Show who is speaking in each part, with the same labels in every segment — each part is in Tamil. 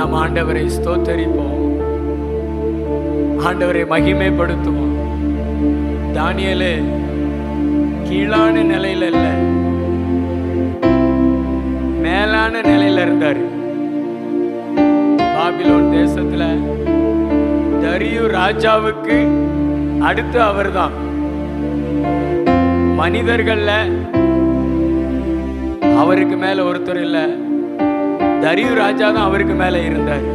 Speaker 1: நாம் ஆண்டவரை ஸ்தோத்தரிப்போம். ஆண்டவரை மகிமைப்படுத்துவோம். தானியலு கீழான நிலையில இல்ல. மேலான நிலையில இருந்தாரு. பாபிலோன் தேசத்துல தரியு ராஜாவுக்கு அடுத்து அவர்தான். மனிதர்கள்ல அவருக்கு மேல ஒருத்தர் இல்லை. தரியு ராஜா தான் அவருக்கு மேல இருந்தார்.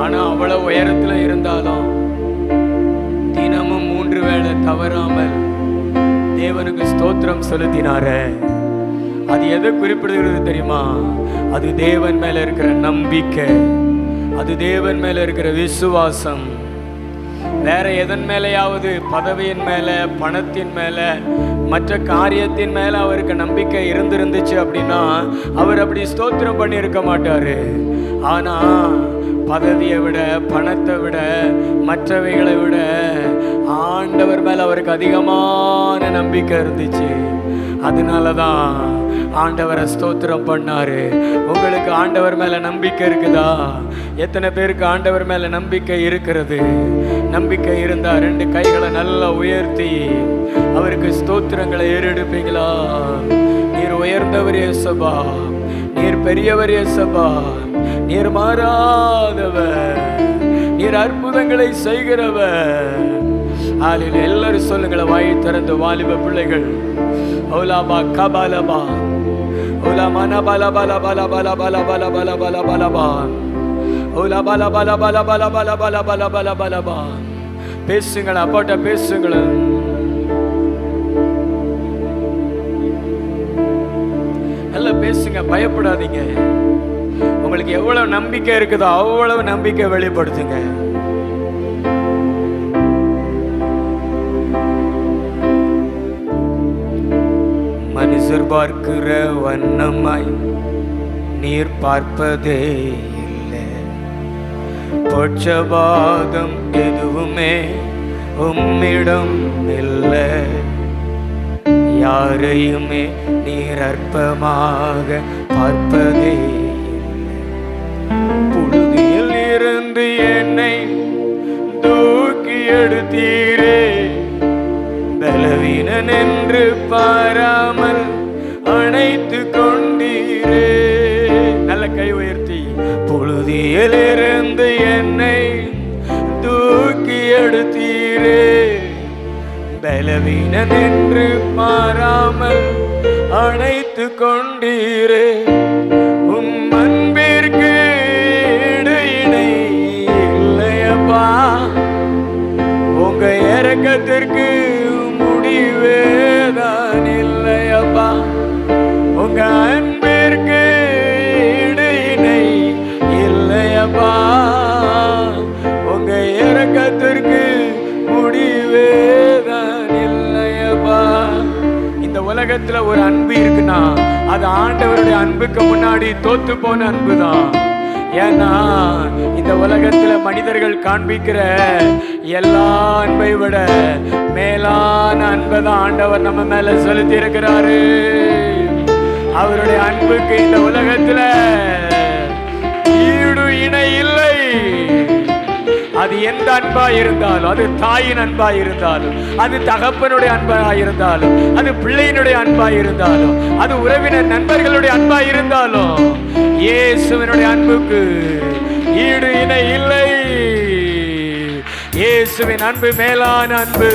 Speaker 1: ஆனா அவ்வளவு உயரத்துல இருந்தாலும் தினமும் மூன்று வேளை தவறாமல் தேவனுக்கு ஸ்தோத்திரம் செலுத்தினாரே. அது எதை குறிப்பிடுகிறது தெரியுமா? அது தேவன் மேல இருக்கிற நம்பிக்கை. அது தேவன் மேல இருக்கிற விசுவாசம். வேற எதன் மேலேயாவது பதவியின் மேல பணத்தின் மேல மற்ற காரியத்தின் மேல அவருக்கு நம்பிக்கை இருந்திருந்துச்சு அப்படின்னா அவர் அப்படி ஸ்தோத்திரம் பண்ணியிருக்க மாட்டார். மாட்டாரு ஆனா பதவியை விட பணத்தை விட மற்றவைகளை விட ஆண்டவர் மேல அவருக்கு அதிகமான நம்பிக்கை இருந்துச்சு. அதனால தான் ஆண்டவரை ஸ்தோத்திரம் பண்ணாரு. உங்களுக்கு ஆண்டவர் மேல நம்பிக்கை இருக்குதா? எத்தனை பேருக்கு ஆண்டவர் மேல நம்பிக்கை இருக்கிறது? நம்பிக்கை இருந்தா ரெண்டு கைகளை நல்லா உயர்த்தி ஸ்தோத்திரங்களை ஏறெடுப்பீங்களா நீர் உயர்ந்தவர் இயேசப்பா நீர் பெரியவர் இயேசப்பா நீர் மாறாதவர் நீர் அற்புதங்களை செய்கிறவர் ஆளில் எல்லாரும் சொல்லுங்களேன் வாயை திறந்து வாலிப பிள்ளைகள் ஓலாபா கபாலபா ஓலா மன பல பல பல பல பல பல பல பல பலபா ஓலா பல பல பல பல பல பல பல பல பலபா பேசுங்களேன் அப்பாட்ட பேசுங்களேன் பேசுங்க பயப்படாதீங்க. உங்களுக்கு எவ்வளவு நம்பிக்கை இருக்குதோ அவ்வளவு நம்பிக்கை வெளிப்படுத்துங்க. மனுஷர் பார்க்கிற வண்ணமாய் நீர் பார்ப்பதே இல்லை. பட்சபாதம் எதுவுமே உம்மிடம் இல்லை. யாரையுமே நீர் அற்பமாக பார்ப்பதே புழுதியில் இருந்து என்னை தூக்கி எடுத்தீரே. பலவீனன் என்று பாராமல் அணைத்து கொண்டீரே. நல்ல கை உயர்த்தி. புழுதியில் இருந்து என்னை தூக்கி எடுத்தீர். பலவீனன் என்று மாறாமல் அணைத்து கொண்டீரே. இந்த ஒரு அன்பு இருக்குன்னா அது ஆண்டவருடைய அன்புக்கு முன்னாடி தோத்து போன அன்பு தான் ஏன்னா இந்த உலகத்துல மனிதர்கள் காண்பிக்கிற எல்லா அன்பை விட மேலான அன்பை தான் ஆண்டவர் நம்ம மேல செலுத்தி இருக்கிறாரு அவருடைய அன்புக்கு இந்த உலகத்துல ஈடு இணை இல்லை. அது எந்த அன்பா இருந்தாலும் அது தாயின் அன்பா இருந்தாலும் அது தகப்பனுடைய அன்பா இருந்தாலும் அது பிள்ளையினுடைய அன்பா இருந்தாலும் அது உறவினர் நண்பர்களுடைய அன்பா இருந்தாலும் இயேசுவினுடைய அன்புக்கு ஈடு இணை இல்லை. இயேசுவின் அன்பு மேலான அன்பு.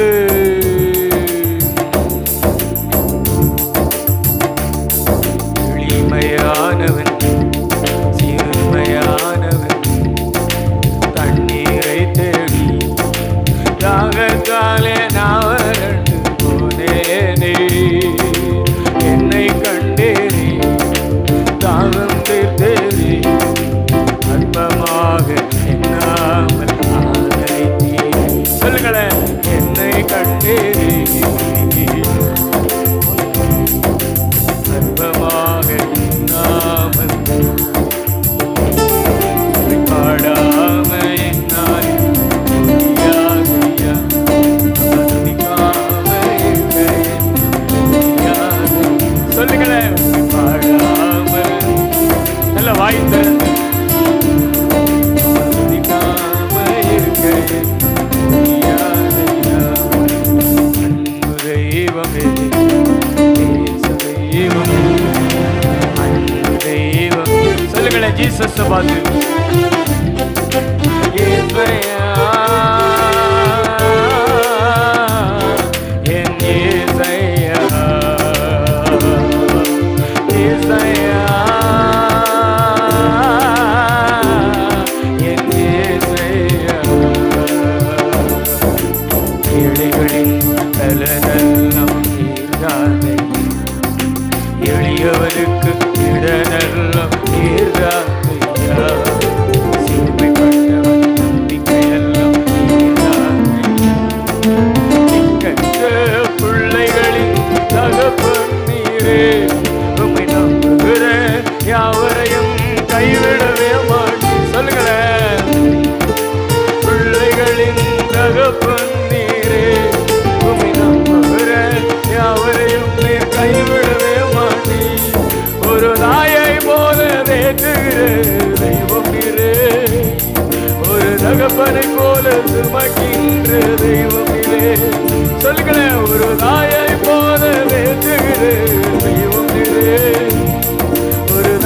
Speaker 1: சொல்லுங்களேன் ஜீசஸ்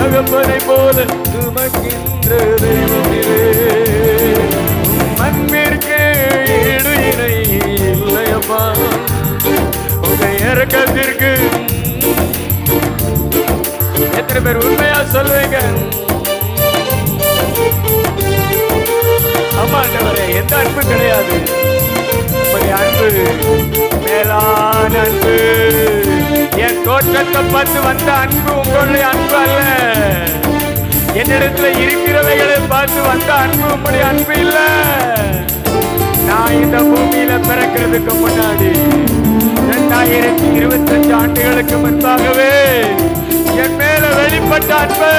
Speaker 1: தகப்பனை போல துமக்கின்ற தெய்வம் நீரே அன்பிற்கு ஈடு இணை இல்லையப்பா. உங்கள் இறக்கத்திற்கு எத்தனை பேர் உண்மையா சொல்லுவீங்க? ஆமா எந்த அன்பு கிடையாது. அன்பு மேலான அன்பு. என் தோற்றத்தை பார்த்து வந்த அன்பு உங்களுடைய அன்பு அல்ல. என்னிடத்துல இருக்கிறவைகளை பார்த்து வந்த அன்பு உங்களுடைய அன்பு இல்ல. நான் இந்த பூமியில பிறக்கிறதுக்கு முன்னாடி இரண்டாயிரத்தி இருபத்தஞ்சு ஆண்டுகளுக்கு முன்பாகவே என் மேல வெளிப்பட்ட அன்பு.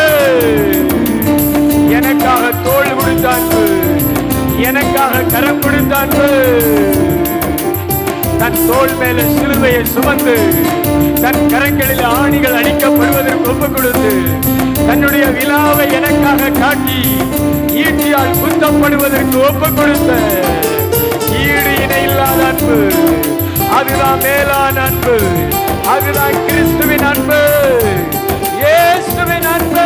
Speaker 1: எனக்காக தோல் கொடுத்த அன்பு. எனக்காக கரம் கொடுத்த அன்பு. தன் தோள் மேல சிலுவையை சுமந்து தன் கரங்களில் ஆணிகள் அடிக்கப்படுவதற்கு ஒப்பு கொடுத்து தன்னுடைய விழாவை எனக்காக காட்டி ஈட்டியால் குத்தப்படுவதற்கு ஒப்பு கொடுத்த ஈடு இணை இல்லாத அன்பு அதுதான் மேலான அன்பு அதுதான் கிறிஸ்துவின் அன்பு இயேசுவின் அன்பு.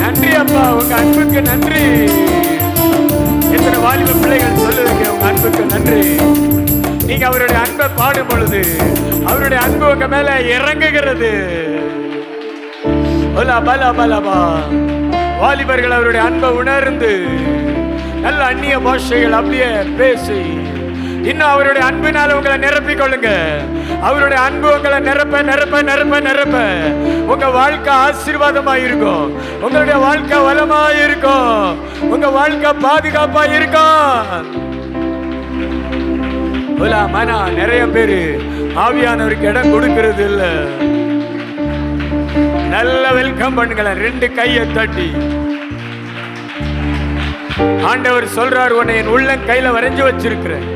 Speaker 1: நன்றி அப்பா உங்க அன்புக்கு நன்றி. எத்தனை வாலிப பிள்ளைகள் சொல்லுவீங்க உங்க அன்புக்கு நன்றி. நீங்க அவருடைய அன்பை பாடும் பொழுது அவருடைய அன்பு உங்க மேல இறங்குகிறது. வாலிபர்கள் அவருடைய அன்பை உணர்ந்து நல்ல அந்நிய பாஷைகள் அப்படியே பேசி இன்னும் அவருடைய அன்பினால உங்களை நிரப்பிக் கொள்ளுங்க அவருடைய அன்பு உங்களை நிரப்ப நிரப்ப நிரப்ப நிரப்ப. உங்க வாழ்க்கை ஆசீர்வாதமா இருக்கும். உங்களுடைய வாழ்க்கை வளமா இருக்கும். உங்க வாழ்க்கை பாதுகாப்பா இருக்கும். மனா நிறைய பேரு ஆவியானவருக்கு இடம் கொடுக்கிறது இல்ல. நல்ல வெல்கம் பண்ணுங்களேன். ரெண்டு கையை தட்டி. ஆண்டவர் சொல்றார் உன்னை என் உள்ளம் கையில வரைஞ்சு வச்சிருக்கிறேன்.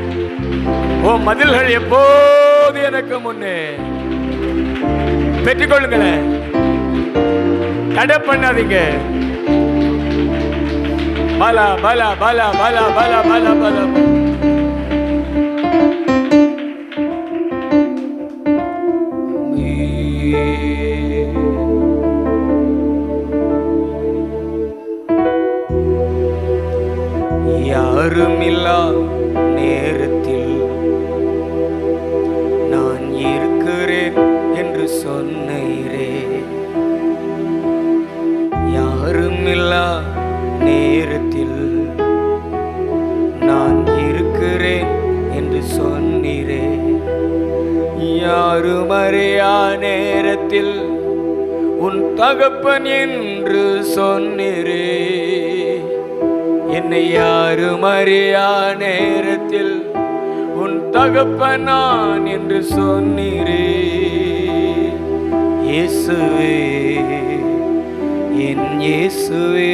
Speaker 1: ஓ மதில்கள் எப்போது எனக்கு முன்னே? பெற்றுக்கொள்ளுங்களேன். தடை பண்ணாதீங்க. பல பல பல பல பல பல யாரும் யாருமில்லா நேரத்தில் சொன்னீரே. யாருமில்லா நேரத்தில் நான் இருக்கிறேன் என்று சொன்னீரே. யாரும் அறியா நேரத்தில் உன் தகப்பன் என்று சொன்னீரே. என்னை யாரும் அறியா நேரத்தில் உன் தகப்பன் நான் என்று சொன்னீரே. இயேசுவே. என் இயேசுவே.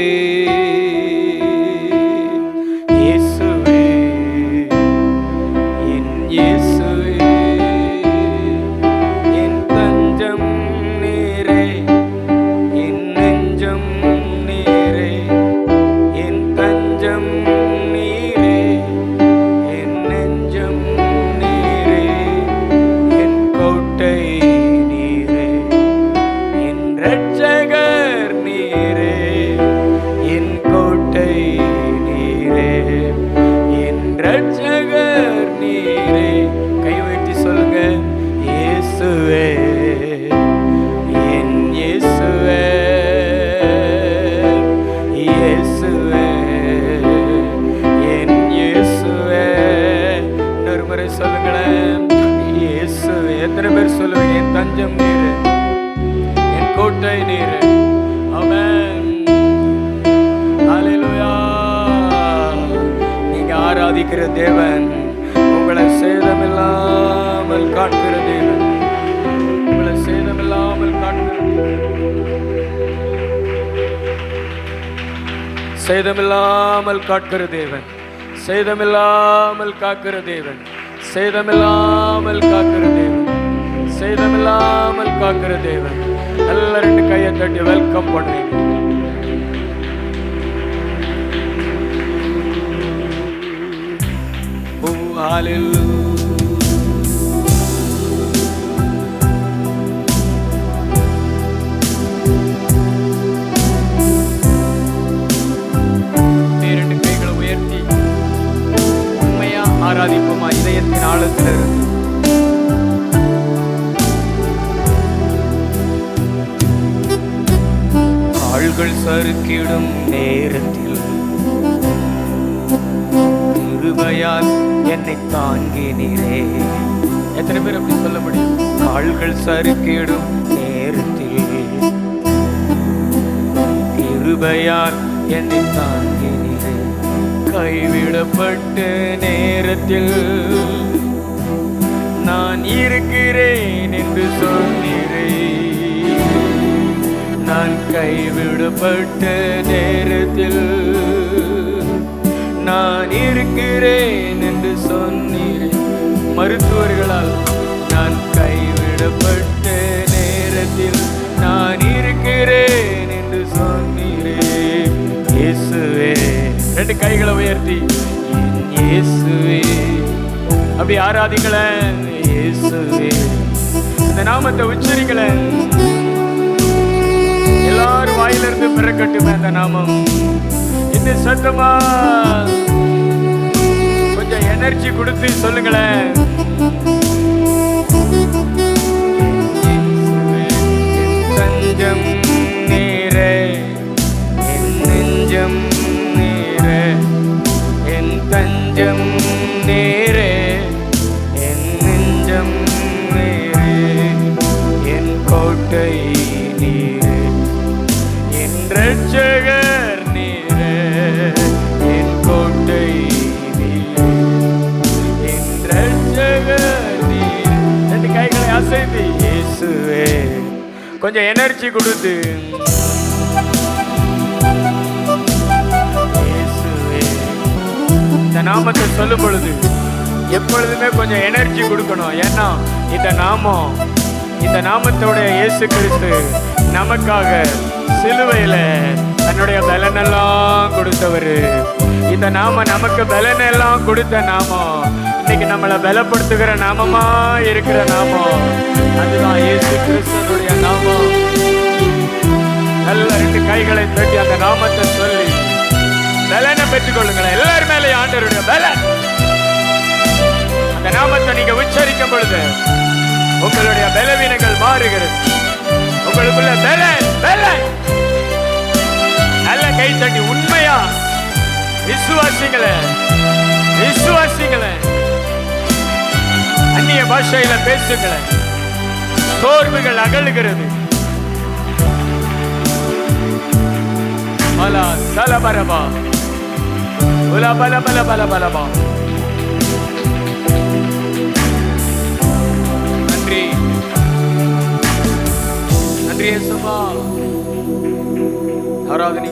Speaker 1: எத்தனை பேர் சொல்லுவீங்க? என் தஞ்சம் நீர் என் கோட்டை நீர். அவன் நீங்க ஆராதிக்கிற தேவன் உங்களை சேதமில்லாமல் காண்கிற தேவன். உங்களை சேதமில்லாமல் காண்கிற சேதமில்லாமல் காட்கிற தேவன். சேதமில்லாமல் காக்கிற தேவன். சேதமில்லாமல் காக்கிற தேவன். சேதமில்லாமல் காக்கிற தேவன். நல்ல ரெண்டு கையை தட்டி வெல்கம் பண்ணுவீங்க hallelujah. இரண்டு கைகளை உயர்த்தி உண்மையா ஆராதிப்போமா? இதயத்தின் ஆழத்தில் இருந்து சறுக்கிடும் நேரத்தில் கிருபையால் என்னை தாங்கினீரே. எத்தனை பேர் அப்படி சொல்ல முடியும்? கால்கள் சறுக்கிடும் நேரத்தில் கிருபையால் என்னை தாங்கினீரே. கைவிடப்பட்ட நேரத்தில் நான் இருக்கிறேன் என்று சொன்னீரே. நான் கைவிடப்பட்ட நேரத்தில் நான் இருக்கிறேன் என்று சொன்னீரே. மருத்துவர்களால் நான் கைவிடப்பட்ட நேரத்தில் நான் இருக்கிறேன் என்று சொன்னீரே. இயேசுவே. ரெண்டு கைகளை உயர்த்தி. இயேசுவே. அப்படி ஆராதிக்கல இயேசுவே. இந்த நாமத்தை உச்சரிக்கல எல்லார் வாயிலிருந்து பிறக்கட்டும் அந்த நாமம். இன்னும் சத்தமா? கொஞ்சம் எனர்ஜி கொடுத்து சொல்லுங்களேன். கொஞ்சம் எனர்ஜி கொடுத்து. இந்த நாமத்தை சொல்லும் பொழுது எப்பொழுதுமே கொஞ்சம் எனர்ஜி கொடுக்கணும். ஏன்னா இந்த நாமம் இந்த நாமத்தோடைய இயேசு கிறிஸ்து நமக்காக சிலுவையில் தன்னுடைய பலனெல்லாம் கொடுத்தவர். இந்த நாம நமக்கு பலனெல்லாம் கொடுத்த நாமம். இன்னைக்கு நம்மளை பலப்படுத்துகிற நாமமா இருக்கிற நாமம். அதுதான் இயேசு கிறிஸ்தனுடைய நாமம். நல்ல ரெண்டு கைகளை தட்டி அந்த நாமத்தை சொல்லி பலனை பெற்றுக் கொள்ளுங்களேன் எல்லாரும் மேலே ஆண்டவருடைய பலன். அந்த நாமத்தை நீங்க உச்சரிக்கும் பொழுது உங்களுடைய பலவீனங்கள் மாறுகிறது. உங்களுக்குள்ள பலன் பலன். நல்ல கை தட்டி உண்மையா விசுவாசிங்களே விசுவாசிங்களே அந்நிய பாஷையில பேசுங்களேன் சோர்வுகள் அகலுகிறது. பல தலபரபா. உல பல பல பல பலபா. நன்றி. நன்றி இயேசுவா ஆராதனை